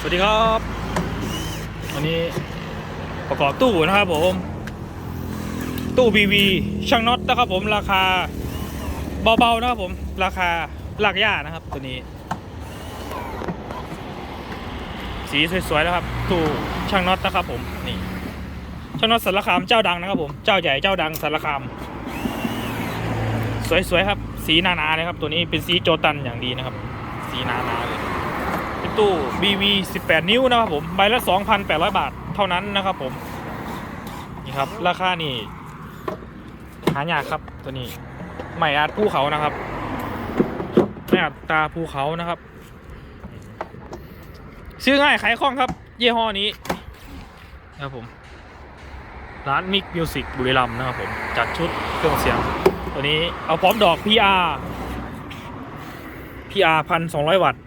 สวัสดีครับวันนี้ประกอบตู้นะครับผม ตู้ BV ช่างน็อตนะครับผมราคาเบาๆนะครับผมราคาหลักย่านะครับตัวนี้ สีสวยๆนะครับ ตู้ช่างน็อตนะครับผมนี่ช่างน็อตสารคามเจ้าดังนะครับผมเจ้าใหญ่เจ้าดังสารคาม สวยๆครับ สีหนาๆเลยครับ ตัวนี้เป็นสีโจตันอย่างดีนะครับ สีหนาๆเลย ตู้ BV 18 นิ้วนะครับผมใบละ 2,800 บาทเท่านั้นนะครับผม นี่ครับ ราคานี่หายากครับตัวนี้ไม่อาจภูเขานะครับไม่อาจตาภูเขานะครับ ซื้อง่ายขายคล่องครับ ยี่ห้อนี้นะครับผม ร้านมิกมิวสิกบุรีรัมย์นะครับผม จัดชุดเครื่องเสียง ตัวนี้เอาพร้อมดอก PR PR พันสองร้อยวัตต์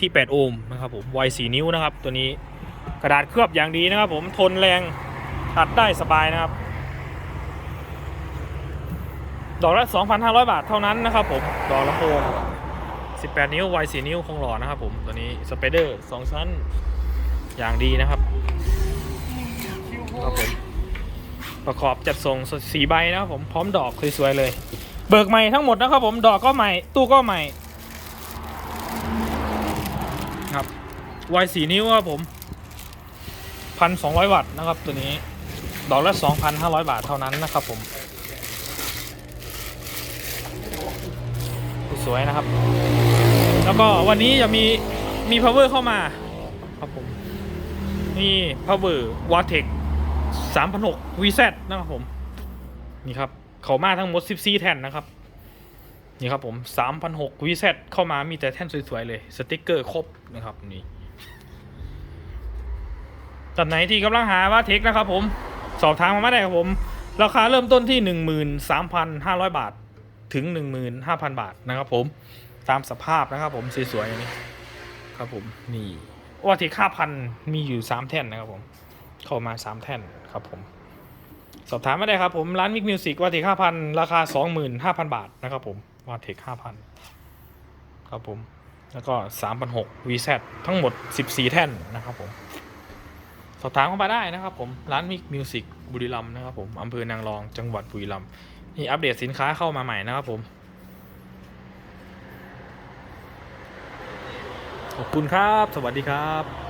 ที่ 8 โอห์มนะครับผมไว4นิ้วนะครับ ตัวนี้กระดาษเคลือบอย่างดีนะครับ ผมทนแรงตัดได้สบายนะครับ ดอกละ 2,500 บาทเท่านั้นนะครับผมดอกลำโพง18 นิ้วไว4นิ้วคงหล่อนะครับผมตัวนี้สเปเดอร์2ชั้นอย่างดีนะครับครับผมประกอบจัดส่งสีใบนะครับผมพร้อมดอกสวยๆเลย เบิกใหม่ทั้งหมดนะครับผมดอกก็ใหม่ตู้ก็ใหม่ ครับวายสีนิ้วครับผมพันสองร้อยวัตต์นะครับ ตัวนี้ดอกละสองพันห้าร้อยบาทเท่านั้นนะครับผม สวยนะครับ แล้วก็วันนี้จะมีมี power เข้ามาครับผมนี่ power w a t e c 3,600 VZ นะครับผม นี่ครับ เขามาทั้งหมด 14 แท่นนะครับ นี่ครับผม3,600 VZ เข้ามามีแต่แท่นสวยๆเลย สติกเกอร์ครบนะครับนี่ตัดไหนที่กำลังหาว่าเทคนะครับผม สอบถามมาไม่ได้ครับผม ราคาเริ่มต้นที่13,500บาท ถึง15,000บาทนะครับผม ตามสภาพนะครับผมสวยๆอย่างนี้ครับผมนี่ว่าเทค5,000มีอยู่3แท่นนะครับผม เข้ามา3แท่นครับผมสอบถามไม่ได้ครับผมร้านมิกมิวสิกว่าเทคห้าพันราคาสองหมื่นห้าพันบาทนะครับผม ว่าเทคห้าพันครับผม แล้วก็สามพันหกวีแซทั้งหมดสิบสี่แท่นนะครับผม สอบถามเข้ามาได้นะครับผม ร้านมิกมิวสิกบุรีรัมย์นะครับผมอำเภอนางรองจังหวัดบุรีรัมย์นี่อัปเดตสินค้าเข้ามาใหม่นะครับผม ขอบคุณครับ สวัสดีครับ